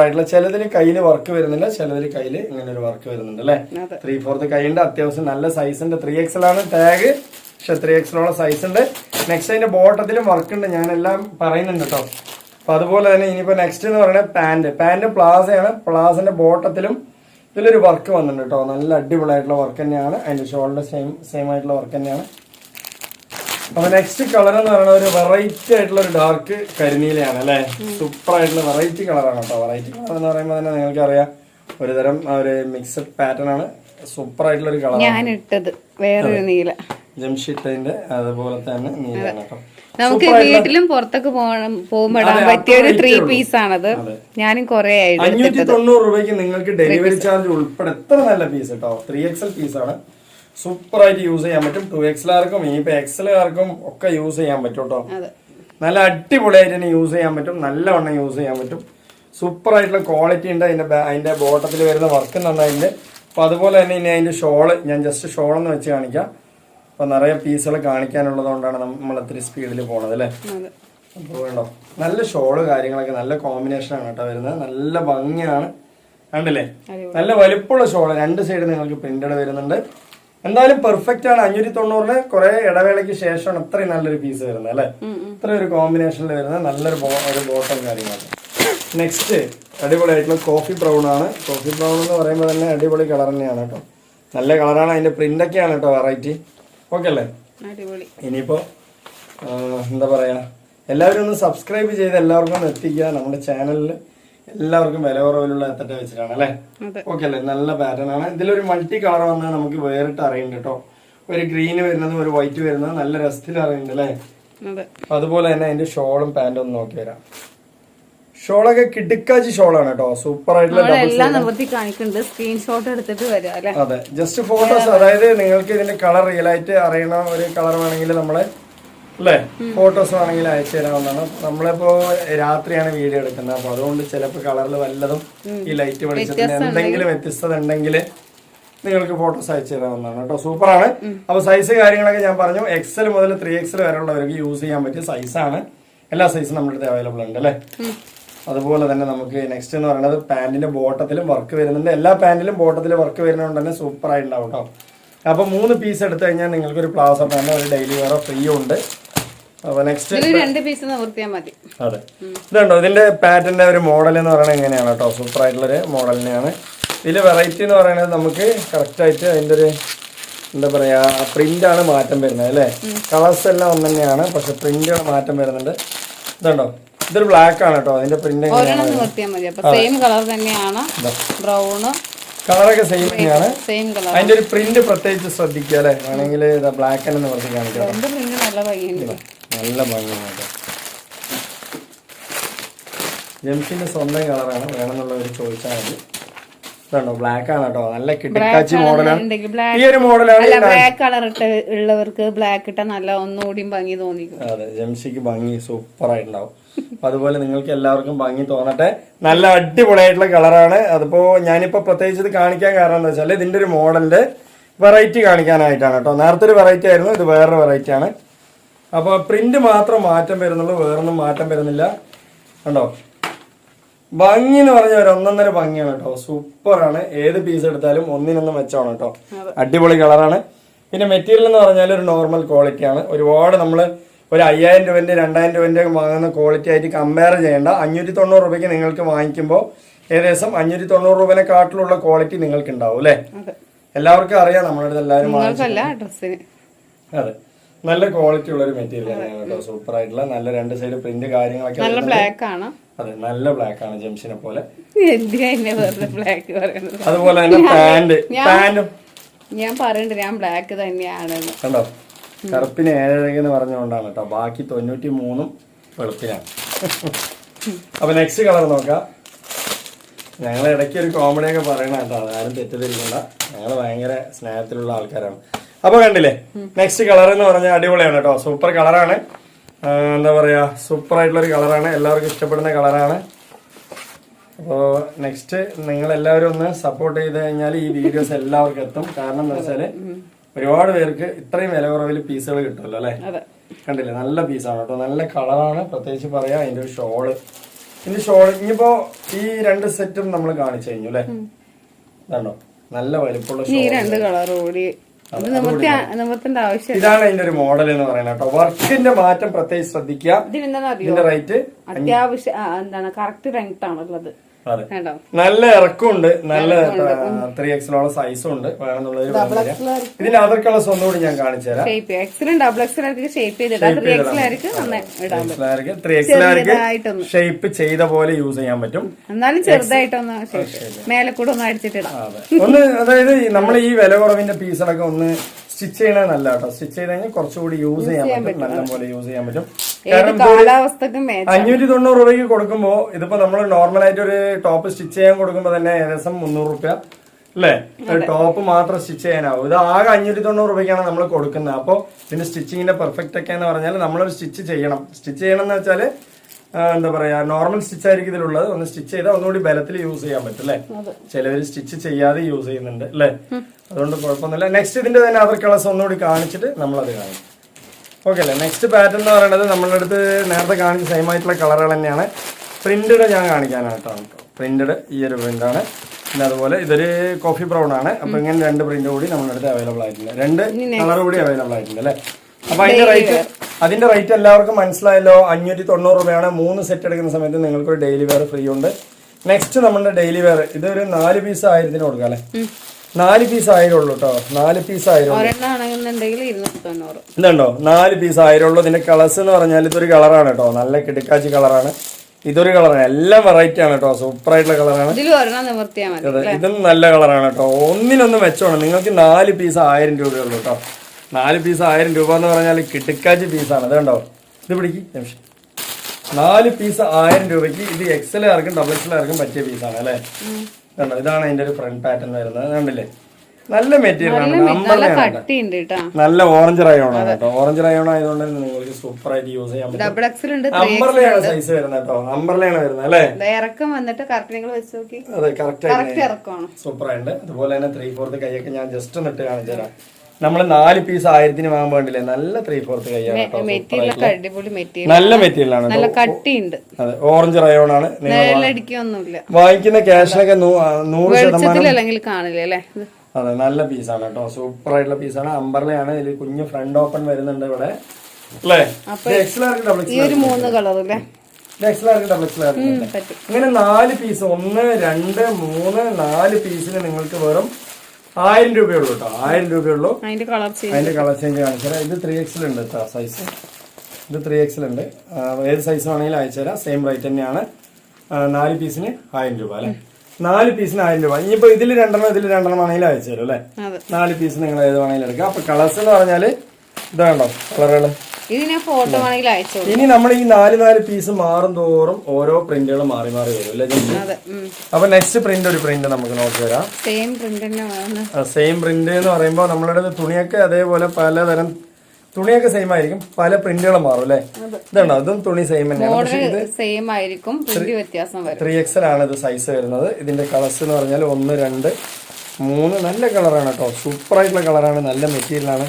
Speaker 1: ആയിട്ടുള്ള ചിലതിൽ കയ്യിൽ വർക്ക് വരുന്നില്ല ചിലതിൽ കയ്യിൽ ഇങ്ങനെ ഒരു വർക്ക് വരുന്നുണ്ട് അല്ലേ. ത്രീ ഫോർത്ത് കൈയുണ്ട് അത്യാവശ്യം നല്ല സൈസ് ഉണ്ട്. ത്രീ എക്സൽ ആണ് ടാഗ് പക്ഷെ ത്രീ എക്സലുള്ള സൈസ് ഉണ്ട്. നെക്സ്റ്റ് അതിന്റെ ബോട്ടത്തിലും വർക്ക് ഉണ്ട് ഞാനെല്ലാം പറയുന്നുണ്ട് കേട്ടോ അപ്പൊ അതുപോലെ തന്നെ ഇനിയിപ്പോ നെക്സ്റ്റ് എന്ന് പറയുന്നത് പാന്റ് പാന്റ് പ്ലാസയാണ്. പ്ലാസിന്റെ ബോട്ടത്തിലും ഇതിലൊരു വർക്ക് വന്നിട്ടുണ്ട് കേട്ടോ നല്ല അടിപൊളിയായിട്ടുള്ള വർക്ക് തന്നെയാണ്. അതിന്റെ ഷോൾഡർ സെയിം സെയിം ആയിട്ടുള്ള വർക്ക് തന്നെയാണ്. അപ്പൊ നെക്സ്റ്റ് കളർ എന്ന് പറയുന്നത് ഒരു വെറൈറ്റി ആയിട്ടുള്ള ഒരു ഡാർക്ക് കരിനീലയാണ് അല്ലെ? സൂപ്പർ ആയിട്ടുള്ള വെറൈറ്റി കളറാണ് കേട്ടോ. വെറൈറ്റി കളർ എന്ന് പറയുമ്പോൾ തന്നെ നിങ്ങൾക്ക് അറിയാം ഒരുതരം ഒരു മിക്സഡ് പാറ്റേൺ ആണ്. സൂപ്പർ ആയിട്ടുള്ള ഒരു കളർ
Speaker 2: ഞാൻ ഇട്ടത് വേറൊരു നീല.
Speaker 1: ജംഷിട്ടതിന്റെ അതുപോലെ തന്നെ നീലാണ് കേട്ടോ.
Speaker 2: നമുക്ക് വീട്ടിലും പുറത്തൊക്കെ പോകണം
Speaker 1: പോകുമ്പോഴാണ്
Speaker 2: പറ്റിയ ഒരു ത്രീ പീസ് ആണത്. ഞാനും കുറെ ആയിട്ട്
Speaker 1: അഞ്ഞൂറ്റി തൊണ്ണൂറ് രൂപയ്ക്ക് നിങ്ങൾക്ക് ഡെലിവറി ചാർജ് ഉൾപ്പെടെ എത്ര നല്ല പീസ് കേട്ടോ. ത്രീ എക്സൽ പീസ് സൂപ്പർ ആയിട്ട് യൂസ് ചെയ്യാൻ പറ്റും. ടു എക്സിലാർക്കും ഇനിയിപ്പോ എക്സലുകാർക്കും ഒക്കെ യൂസ് ചെയ്യാൻ പറ്റും കേട്ടോ. നല്ല അടിപൊളിയായിട്ട് തന്നെ യൂസ് ചെയ്യാൻ പറ്റും. നല്ലവണ്ണം യൂസ് ചെയ്യാൻ പറ്റും. സൂപ്പർ ആയിട്ടുള്ള ക്വാളിറ്റി ഉണ്ട് അതിന്റെ അതിന്റെ അതിന്റെ ബോട്ടത്തിൽ വരുന്ന വർക്ക് നന്നായിട്ടുണ്ട് അപ്പൊ അതുപോലെ തന്നെ ഇനി അതിന്റെ ഷോൾ ഞാൻ ജസ്റ്റ് ഷോളെന്ന് വെച്ച് കാണിക്കാം. അപ്പൊ നിറയെ പീസുകൾ കാണിക്കാനുള്ളതുകൊണ്ടാണ് നമ്മൾ ഇത്തിരി സ്പീഡിൽ പോണത് അല്ലേ? അപ്പോൾ വേണ്ടോ? നല്ല ഷോൾ കാര്യങ്ങളൊക്കെ നല്ല കോമ്പിനേഷൻ ആണ് കേട്ടോ വരുന്നത്. നല്ല ഭംഗിയാണ്. കണ്ടില്ലേ? നല്ല വലിപ്പമുള്ള ഷോൾ. രണ്ട് സൈഡ് നിങ്ങൾക്ക് പ്രിന്റഡ് വരുന്നുണ്ട്. എന്തായാലും പെർഫെക്റ്റ് ആണ്. അഞ്ഞൂറ്റി തൊണ്ണൂറിന് കുറെ ഇടവേളയ്ക്ക് ശേഷമാണ് ഇത്രയും നല്ലൊരു പീസ് വരുന്നത് അല്ലെ? ഇത്ര ഒരു കോമ്പിനേഷനിൽ വരുന്ന നല്ലൊരു ഒരു ബോട്ടം കാര്യമാണ് നെക്സ്റ്റ് അടിപൊളിയായിട്ടുള്ള കോഫി ബ്രൗൺ ആണ്. കോഫി ബ്രൗൺ എന്ന് പറയുമ്പോൾ തന്നെ അടിപൊളി കളർ തന്നെയാണ് കേട്ടോ. നല്ല കളറാണ് അതിന്റെ പ്രിന്റ് ഒക്കെയാണ് കേട്ടോ വെറൈറ്റി ഓക്കെ അല്ലേ? ഇനിയിപ്പോ എന്താ പറയാ? എല്ലാവരും ഒന്ന് സബ്സ്ക്രൈബ് ചെയ്ത് എല്ലാവർക്കും ഒന്ന് എത്തിക്കുക. നമ്മുടെ ചാനലിൽ എല്ലാവർക്കും വില കുറവിലുള്ള എത്തട്ടെ വെച്ചിട്ടാണ് അല്ലേ? ഓക്കെ അല്ലേ? നല്ല പാറ്റേൺ ആണ്. ഇതിലൊരു മൾട്ടി കളർ വന്നാൽ നമുക്ക് വേറിട്ട് അറിയുന്നുണ്ട് കേട്ടോ ഒരു ഗ്രീന് വരുന്നത് ഒരു വൈറ്റ് വരുന്നത് നല്ല രസത്തിൽ അറിയുന്നുണ്ട് അല്ലേ?
Speaker 2: അതെ.
Speaker 1: അതുപോലെ തന്നെ അതിന്റെ ഷോളും പാന്റും ഒന്ന് നോക്കി വരാം. ഷോളൊക്കെ കിടുക്കാച്ചി ഷോളാണ് കേട്ടോ സൂപ്പർ ആയിട്ടുള്ള
Speaker 2: സ്ക്രീൻഷോട്ട് എടുത്തിട്ട്
Speaker 1: അതെ. ജസ്റ്റ് ഫോട്ടോസ് അതായത് നിങ്ങൾക്ക് ഇതിന്റെ കളർ റിയൽ ആയിട്ട് അറിയണ ഒരു കളർ വേണമെങ്കിൽ നമ്മളെ അല്ലേ? ഫോട്ടോസ് ആണെങ്കിൽ അയച്ചു തരാവുന്നതാണ്. നമ്മളിപ്പോ രാത്രിയാണ് വീഡിയോ എടുക്കുന്നത്. അപ്പൊ അതുകൊണ്ട് ചിലപ്പോൾ കളറിൽ വല്ലതും ഈ ലൈറ്റ് വെളിച്ചത്തിന് എന്തെങ്കിലും വ്യത്യസ്തത ഉണ്ടെങ്കിൽ നിങ്ങൾക്ക് ഫോട്ടോസ് അയച്ചു തരാവുന്നതാണ് കേട്ടോ. സൂപ്പറാണ്. അപ്പൊ സൈസ് കാര്യങ്ങളൊക്കെ ഞാൻ പറഞ്ഞു. എക്സൽ മുതൽ ത്രീ എക്സൽ വരെ ഉള്ളവർക്ക് യൂസ് ചെയ്യാൻ പറ്റിയ സൈസാണ് എല്ലാ സൈസും നമ്മുടെ അടുത്ത് അവൈലബിൾ ഉണ്ട് അല്ലേ? അതുപോലെ തന്നെ നമുക്ക് നെക്സ്റ്റ് എന്ന് പറയുന്നത് പാന്റിന്റെ ബോട്ടത്തിലും വർക്ക് വരുന്നുണ്ട്. എല്ലാ പാന്റിലും ബോട്ടത്തിൽ വർക്ക് വരുന്നതുകൊണ്ട് തന്നെ സൂപ്പർ ആയിട്ടുണ്ടാവും കേട്ടോ. അപ്പൊ മൂന്ന് പീസ് എടുത്തു കഴിഞ്ഞാൽ നിങ്ങൾക്ക് ഒരു പ്ലാസോ പാന്റ് ഒരു ഡെയിലി വേറെ ഫ്രീ ഉണ്ട്. അപ്പൊ നെക്സ്റ്റ്
Speaker 2: രണ്ട് പീസ് നിവർത്തിയാൽ മതി.
Speaker 1: അതെ. ഇതുണ്ടോ? ഇതിന്റെ പാറ്റന്റെ ഒരു മോഡൽ എന്ന് പറയുന്നത് എങ്ങനെയാണ് കേട്ടോ സൂപ്പർ ആയിട്ടുള്ള ഒരു മോഡൽ തന്നെയാണ് ഇതിൽ വെറൈറ്റി എന്ന് പറയുന്നത് നമുക്ക് കറക്റ്റ് ആയിട്ട് അതിന്റെ ഒരു എന്താ പറയാ പ്രിന്റ് ആണ് മാറ്റം വരുന്നത് അല്ലേ? കളേഴ്സ് എല്ലാം ഒന്ന് തന്നെയാണ് പക്ഷെ പ്രിന്റുകൾ മാറ്റം വരുന്നുണ്ട്. ഇതുണ്ടോ? ഇതൊരു ബ്ലാക്ക് ആണ് കേട്ടോ അതിന്റെ പ്രിന്റ്
Speaker 2: സെയിം കളർ തന്നെയാണ് ബ്രൗണ്
Speaker 1: കളറൊക്കെ സെയിം തന്നെയാണ്. അതിന്റെ ഒരു പ്രിന്റ് പ്രത്യേകിച്ച് ശ്രദ്ധിക്കുക അല്ലേ? വേണമെങ്കിൽ ബ്ലാക്ക് തന്നെ നിവർത്തി കാണിക്കാം
Speaker 2: പ്രിന്റ് നല്ല ഭംഗിയുണ്ട്.
Speaker 1: ജംഷിന്റെ സ്വന്തം കളറാണ്. വേണമെന്നുള്ളവർ ചോദിച്ചാൽ മതി. ഇതാണോ ബ്ലാക്ക് ആണ് കേട്ടോ. നല്ല കിടക്കാച്ചി മോഡലാണ് ഈ ഒരു മോഡലാണ്
Speaker 2: ബ്ലാക്ക് കളർ ഇട്ട് ഉള്ളവർക്ക് ബ്ലാക്ക് ഇട്ട നല്ല ഒന്നുകൂടിയും ഭംഗി തോന്നിക്കും.
Speaker 1: അതെ ജംഷിക്ക് ഭംഗി സൂപ്പർ ആയിട്ടുണ്ടാവും. അപ്പൊ അതുപോലെ നിങ്ങൾക്ക് എല്ലാവർക്കും ഭംഗി തോന്നട്ടെ. നല്ല അടിപൊളിയായിട്ടുള്ള കളറാണ് അതിപ്പോ ഞാനിപ്പോ പ്രത്യേകിച്ച് ഇത് കാണിക്കാൻ കാരണം എന്താ വെച്ചാൽ ഇതിന്റെ ഒരു മോഡലിന്റെ വെറൈറ്റി കാണിക്കാനായിട്ടാണ് കേട്ടോ. നേരത്തെ ഒരു വെറൈറ്റി ആയിരുന്നു ഇത് വേറൊരു വെറൈറ്റി ആണ്. അപ്പൊ പ്രിന്റ് മാത്രം മാറ്റം വരുന്നുള്ളൂ വേറൊന്നും മാറ്റം വരുന്നില്ല. കണ്ടോ? ഭംഗി എന്ന് പറഞ്ഞ ഒരു ഒന്നൊന്നര ഭംഗിയാണ് കേട്ടോ. സൂപ്പറാണ്. ഏത് പീസ് എടുത്താലും ഒന്നിനൊന്നും മെച്ചമാണ് കേട്ടോ. അടിപൊളി കളറാണ് പിന്നെ മെറ്റീരിയൽ എന്ന് പറഞ്ഞാൽ ഒരു നോർമൽ ക്വാളിറ്റിയാണ് ഒരുപാട് നമ്മൾ ഒരു അയ്യായിരം രൂപന്റെ രണ്ടായിരം രൂപന്റെ വാങ്ങുന്ന ക്വാളിറ്റി ആയിട്ട് കമ്പയർ ചെയ്യേണ്ട. അഞ്ഞൂറ്റി തൊണ്ണൂറ് രൂപയ്ക്ക് നിങ്ങൾക്ക് വാങ്ങിക്കുമ്പോൾ ഏകദേശം അഞ്ഞൂറ്റി തൊണ്ണൂറ് രൂപനെക്കാട്ടിലുള്ള ക്വാളിറ്റി നിങ്ങൾക്ക് ഉണ്ടാവും അല്ലേ എല്ലാവർക്കും അറിയാം. നമ്മുടെ അടുത്ത് എല്ലാവരും അതെ. നല്ല ക്വാളിറ്റി ഉള്ള ഒരു മെറ്റീരിയൽ ആണ് കേട്ടോ. സൂപ്പർ ആയിട്ടുള്ള നല്ല രണ്ട് സൈഡ് പ്രിന്റ് കാര്യങ്ങളൊക്കെ
Speaker 2: നല്ല. ബ്ലാക്ക് ആണ്?
Speaker 1: അതെ നല്ല ബ്ലാക്ക് ആണ് ജംഷനെ പോലെ.
Speaker 2: ബ്ലാക്ക്
Speaker 1: അതുപോലെ തന്നെ പാന്റ് പാന്റും
Speaker 2: ഞാൻ പറയണ്ട ഞാൻ ബ്ലാക്ക് തന്നെയാണ്
Speaker 1: കണ്ടോ? കറുപ്പിന് ഏഴഴക് എന്ന് പറഞ്ഞുകൊണ്ടാണ് കേട്ടോ. ബാക്കി തൊണ്ണൂറ്റി മൂന്നും വെളുപ്പിനാണ് അപ്പൊ നെക്സ്റ്റ് കളർ നോക്കാം. ഞങ്ങൾ ഇടയ്ക്ക് ഒരു കോമഡിയൊക്കെ പറയണ കേട്ടോ. അതാരും തെറ്റിദ്ധരിക്കണ്ട. ഞങ്ങൾ ഭയങ്കര സ്നേഹത്തിലുള്ള ആൾക്കാരാണ്. അപ്പൊ കണ്ടില്ലേ? നെക്സ്റ്റ് കളർ എന്ന് പറഞ്ഞാൽ അടിപൊളിയാണ് കേട്ടോ സൂപ്പർ കളറാണ് എന്താ പറയാ? സൂപ്പർ ആയിട്ടുള്ള ഒരു കളറാണ് എല്ലാവർക്കും ഇഷ്ടപ്പെടുന്ന കളറാണ് അപ്പോൾ നെക്സ്റ്റ് നിങ്ങൾ എല്ലാവരും ഒന്ന് സപ്പോർട്ട് ചെയ്ത് കഴിഞ്ഞാൽ ഈ വീഡിയോസ് എല്ലാവർക്കും എത്തും. കാരണം എന്താ വെച്ചാൽ ഒരുപാട് പേർക്ക് ഇത്രയും വില കുറവിൽ പീസുകൾ കിട്ടുമല്ലോ അല്ലെ? കണ്ടില്ലേ? നല്ല പീസാണ് കേട്ടോ നല്ല കളറാണ് പ്രത്യേകിച്ച് പറയാം അതിന്റെ ഒരു ഷോൾ ഇതിന്റെ ഷോൾ ഇനിയിപ്പോ ഈ രണ്ട് സെറ്റും നമ്മൾ കാണിച്ചു കഴിഞ്ഞു അല്ലെ? കണ്ടോ? നല്ല വലിപ്പമുള്ള
Speaker 2: ഈ
Speaker 1: ഇതാണ് അതിന്റെ ഒരു മോഡൽ എന്ന് പറയുന്നത് കേട്ടോ. വർക്കിന്റെ മാറ്റം പ്രത്യേകിച്ച് ശ്രദ്ധിക്കുക. ഇതിന്റെ റേറ്റ്
Speaker 2: അത്യാവശ്യം എന്താണ് കറക്റ്റ് ലെങ്ത് ആണുള്ളത്.
Speaker 1: നല്ല ഇറക്കമുണ്ട്. നല്ല ത്രീ എക്സിലോളം സൈസും ഉണ്ട് വേണമെന്നുള്ളൊരു. ഇതിന്റെ അതർ കളേഴ്സ് ഒന്നുകൂടി ഞാൻ കാണിച്ചു തരാം.
Speaker 2: ഷേപ്പ് ത്രീ
Speaker 1: ചെയ്ത പോലെ യൂസ് ചെയ്യാൻ പറ്റും.
Speaker 2: എന്നാലും ചെറുതായിട്ടൊന്ന് മേലെ കൂടെ ഒന്ന് അടിച്ചിട്ടിടാം.
Speaker 1: ഒന്ന് അതായത് നമ്മൾ ഈ വില കുറവിന്റെ പീസുകളൊക്കെ ഒന്ന് സ്റ്റിച്ച് ചെയ്യണേ നല്ല കേട്ടോ സ്റ്റിച്ച് ചെയ്ത് കഴിഞ്ഞാൽ കുറച്ചുകൂടി യൂസ് ചെയ്യാൻ പറ്റും. നല്ല പോലെ യൂസ് ചെയ്യാൻ പറ്റും. അഞ്ഞൂറ്റി തൊണ്ണൂറ് രൂപയ്ക്ക് കൊടുക്കുമ്പോ ഇതിപ്പോ നമ്മൾ നോർമൽ ആയിട്ട് ഒരു ടോപ്പ് സ്റ്റിച്ച് ചെയ്യാൻ കൊടുക്കുമ്പോ തന്നെ ഏകദേശം മുന്നൂറ് രൂപ അല്ലേ? ടോപ്പ് മാത്രം സ്റ്റിച്ച് ചെയ്യാനാവും. ഇത് ആകെ അഞ്ഞൂറ്റി തൊണ്ണൂറ് രൂപയ്ക്കാണ് നമ്മൾ കൊടുക്കുന്നത്. അപ്പോൾ ഇതിന്റെ സ്റ്റിച്ചിങ്ങിന്റെ പെർഫെക്റ്റ് ഒക്കെ എന്ന് പറഞ്ഞാൽ നമ്മളൊരു സ്റ്റിച്ച് ചെയ്യണം. സ്റ്റിച്ച് ചെയ്യണം എന്ന് വെച്ചാൽ എന്താ പറയാ നോർമൽ സ്റ്റിച്ച് ആയിരിക്കും ഇതിലുള്ളത്. ഒന്ന് സ്റ്റിച്ച് ചെയ്താൽ ഒന്നുകൂടി ബലത്തിൽ യൂസ് ചെയ്യാൻ പറ്റും അല്ലേ? ചിലവർ സ്റ്റിച്ച് ചെയ്യാതെ യൂസ് ചെയ്യുന്നുണ്ട് അല്ലേ? അതുകൊണ്ട് കുഴപ്പമൊന്നുമില്ല. നെക്സ്റ്റ് ഇതിന്റെ തന്നെ അതർ കളേഴ്സ് ഒന്നുകൂടി കാണിച്ചിട്ട് നമ്മളത് കാണിക്കും ഓക്കെ അല്ലേ? നെക്സ്റ്റ് പാറ്റേൺ എന്ന് പറയുന്നത് നമ്മളുടെ അടുത്ത് നേരത്തെ കാണിച്ച സെയിം ആയിട്ടുള്ള കളറുകൾ തന്നെയാണ്. പ്രിന്റഡ് ഞാൻ കാണിക്കാനായിട്ടാണ് കേട്ടോ. പ്രിന്റഡ് ഈ ഒരു പ്രിന്റാണ് പിന്നെ അതുപോലെ ഇതൊരു കോഫി ബ്രൗൺ ആണ്. അപ്പൊ ഇങ്ങനെ രണ്ട് പ്രിന്റ് കൂടി നമ്മുടെ അടുത്ത് അവൈലബിൾ ആയിട്ടുണ്ട്. രണ്ട് കളർ കൂടി അവൈലബിൾ ആയിട്ടുണ്ട് അല്ലേ? അപ്പൊ അതിന്റെ റേറ്റ് അതിന്റെ റേറ്റ് എല്ലാവർക്കും മനസ്സിലായല്ലോ. അഞ്ഞൂറ്റി തൊണ്ണൂറ് രൂപയാണ്. മൂന്ന് സെറ്റ് എടുക്കുന്ന സമയത്ത് നിങ്ങൾക്ക് ഒരു ഡെയിലി വെയർ ഫ്രീ ഉണ്ട്. നെക്സ്റ്റ് നമ്മുടെ ഡെയിലി വെയർ ഇതൊരു നാല് പീസ് ആയിരത്തിന് കൊടുക്കാം അല്ലേ? നാല് പീസ് ആയിരം ഉള്ളൂ കേട്ടോ നാല് പീസ് ആയിരം ഇതുണ്ടോ? നാല് പീസ് ആയിരം ഉള്ളൂ ഇതിന്റെ കളേഴ്സ് എന്ന് പറഞ്ഞാൽ ഇതൊരു കളറാണ് കേട്ടോ നല്ല കിടക്കാച്ചി കളറാണ് ഇതൊരു കളറാണ് എല്ലാം വെറൈറ്റി ആണ് കേട്ടോ സൂപ്പർ ആയിട്ടുള്ള കളറാണ് ഇതും നല്ല കളറാണ് കേട്ടോ ഒന്നിനൊന്ന് മെച്ചമാണ്. നിങ്ങൾക്ക് നാല് പീസ് ആയിരം രൂപയുള്ളൂ കേട്ടോ നാല് പീസ് ആയിരം രൂപ എന്ന് പറഞ്ഞാൽ കിടക്കാച്ചി പീസാണ് ഇത് കണ്ടോ ഇത് പിടിക്ക്. നിമിഷം. നാല് പീസ് ആയിരം രൂപയ്ക്ക് ഇത് എക്സൽ ആർക്കും ഡബിൾ എക്സൽ ആർക്കും പറ്റിയ പീസാണ് അല്ലേ? കണ്ടോ ഇതാണ് അതിന്റെ ഒരു ഫ്രണ്ട് പാറ്റേൺ വരുന്നത്. കണ്ടില്ലേ? നല്ല മെറ്റീരിയൽ ആണ്.
Speaker 2: നല്ല
Speaker 1: ഓറഞ്ച് റയോൺ ആണ് കേട്ടോ. ഓറഞ്ച് റയോൺ ആയതുകൊണ്ട് നിങ്ങൾക്ക് സൂപ്പർ ആയിട്ട് യൂസ് ചെയ്യാൻ പറ്റും. അമ്പർലയാണ് സൈസ് വരുന്നത് കേട്ടോ. അമ്പർലയാണ് വരുന്നത് അല്ലേ?
Speaker 2: ഇറക്കം വന്നിട്ട് കറക്റ്റ് നിങ്ങൾ വെച്ച് നോക്കി.
Speaker 1: അതെ കറക്റ്റ്
Speaker 2: കറക്റ്റ് ഇറക്കമാണ്.
Speaker 1: സൂപ്പർ ആയിട്ട് അതുപോലെ തന്നെ ത്രീ ഫോർത്ത് കൈയൊക്കെ ഞാൻ ജസ്റ്റ് ഒന്ന് ഇട്ട് കാണിച്ചു തരാം നമ്മൾ നാല് പീസ് ആയിരത്തിന് വാങ്ങാൻ വേണ്ടില്ലേ? നല്ല ത്രീ ഫോർത്ത് കൈയാണ് നല്ല മെറ്റീരിയൽ ആണ്
Speaker 2: നല്ല കട്ടിയുണ്ട്.
Speaker 1: അതെ ഓറഞ്ച് റയോൺ ആണ്. വാങ്ങിക്കുന്ന ക്യാഷിനൊക്കെ നൂറ് ശതമാനം അതെ നല്ല പീസാണ് കേട്ടോ. സൂപ്പർ ആയിട്ടുള്ള പീസാണ് അമ്പർലയാണ് ഇതിൽ കുഞ്ഞു ഫ്രണ്ട് ഓപ്പൺ വരുന്നുണ്ട് ഇവിടെ. അല്ലേ?
Speaker 2: മൂന്ന്
Speaker 1: ഇങ്ങനെ നാല് പീസ് ഒന്ന് രണ്ട് മൂന്ന് നാല് പീസിന് നിങ്ങൾക്ക് വെറും ആയിരം രൂപയുള്ളൂ കേട്ടോ ആയിരം രൂപയുള്ളൂ.
Speaker 2: അതിന്റെ കളർ ചേഞ്ച്
Speaker 1: അതിന്റെ കളർ ചേഞ്ച് കാണിച്ചുതരാം ഇത് ത്രീ എക്സിൽ ഉണ്ട് കേട്ടോ സൈസ് ഇത് ത്രീ എക്സിൽ ഉണ്ട്. ഏത് സൈസ് വേണമെങ്കിലും അയച്ചുതരാം സെയിം റേറ്റ് തന്നെയാണ്. നാല് പീസിന് ആയിരം രൂപ അല്ലെ? നാല് പീസിന് ആയിരം രൂപ. ഇനിയിപ്പോ ഇതിൽ രണ്ടെണ്ണം ഇതിൽ രണ്ടെണ്ണം ആണെങ്കിലും അയച്ചു തരും അല്ലെ? നാല് പീസ് നിങ്ങൾ ഏത് വേണമെങ്കിലും എടുക്കാം. അപ്പൊ കളേഴ്സ് എന്ന് പറഞ്ഞാൽ ഇതാണോ
Speaker 2: കളറുകൾ
Speaker 1: ഇനി നമ്മൾ ഈ നാല് നാല് പീസ് മാറും തോറും ഓരോ പ്രിന്റുകൾ മാറി മാറി വരും അല്ലേ? അപ്പൊ നെക്സ്റ്റ് പ്രിന്റ് ഒരു പ്രിന്റ് നമുക്ക് നോക്കി വരാം.
Speaker 2: സെയിം പ്രിന്റ്
Speaker 1: സെയിം പ്രിന്റ് എന്ന് പറയുമ്പോൾ നമ്മളുടെ തുണിയൊക്കെ അതേപോലെ പലതരം തുണിയൊക്കെ സെയിം ആയിരിക്കും. പല പ്രിന്റുകൾ മാറും അല്ലേ? ഇതാണോ അതും തുണി സെയിം തന്നെയാണ്.
Speaker 2: സെയിം ആയിരിക്കും. വ്യത്യാസം
Speaker 1: ത്രീ എക്സൽ ആണ് ഇത് സൈസ് വരുന്നത്. ഇതിന്റെ കളേഴ്സ് എന്ന് പറഞ്ഞാൽ ഒന്ന് രണ്ട് മൂന്ന്. നല്ല കളറാണ് കേട്ടോ. സൂപ്പർ ആയിട്ടുള്ള കളറാണ് നല്ല മെറ്റീരിയൽ ആണ്.